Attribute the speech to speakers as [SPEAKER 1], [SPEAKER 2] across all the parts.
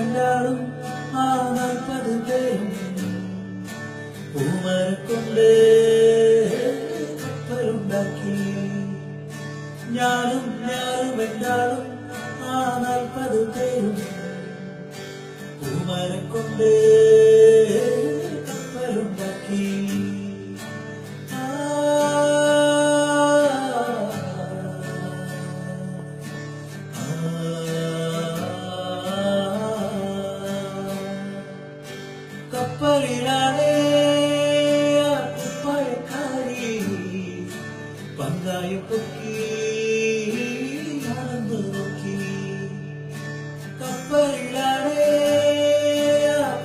[SPEAKER 1] എല്ലാവരും ആ നാൽപ്പത് പേരും പൂമരക്കൊണ്ട് കപ്പലുണ്ടാക്കി. ഞാനും ഞാനും എല്ലാവരും ആ നാൽപ്പത് പേരും കപ്പലിലാണേ കുപ്പായക്കാരി പങ്കായ പൊക്കി നടന്നു നോക്കി. കപ്പലിലാണേ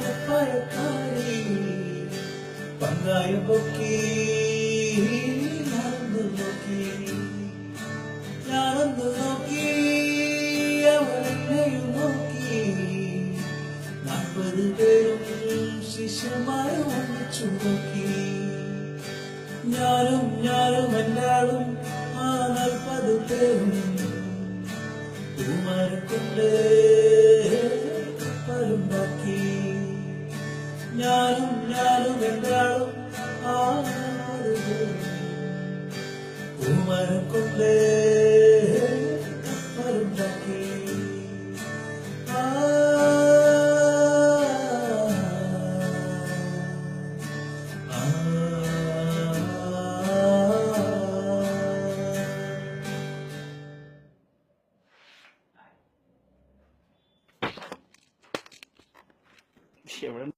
[SPEAKER 1] കുപ്പായക്കാരി പങ്കായ പൊക്കി നടന്നു നോക്കി. ഞാനൊന്ന് നോക്കി അവരെന്നെയും നോക്കി. ശിഷ്യമായി ഒന്നിച്ചു നോക്കി ഞാനും ഞാനും ആ ഞാനും എല്ലാവരും ആ
[SPEAKER 2] shivering.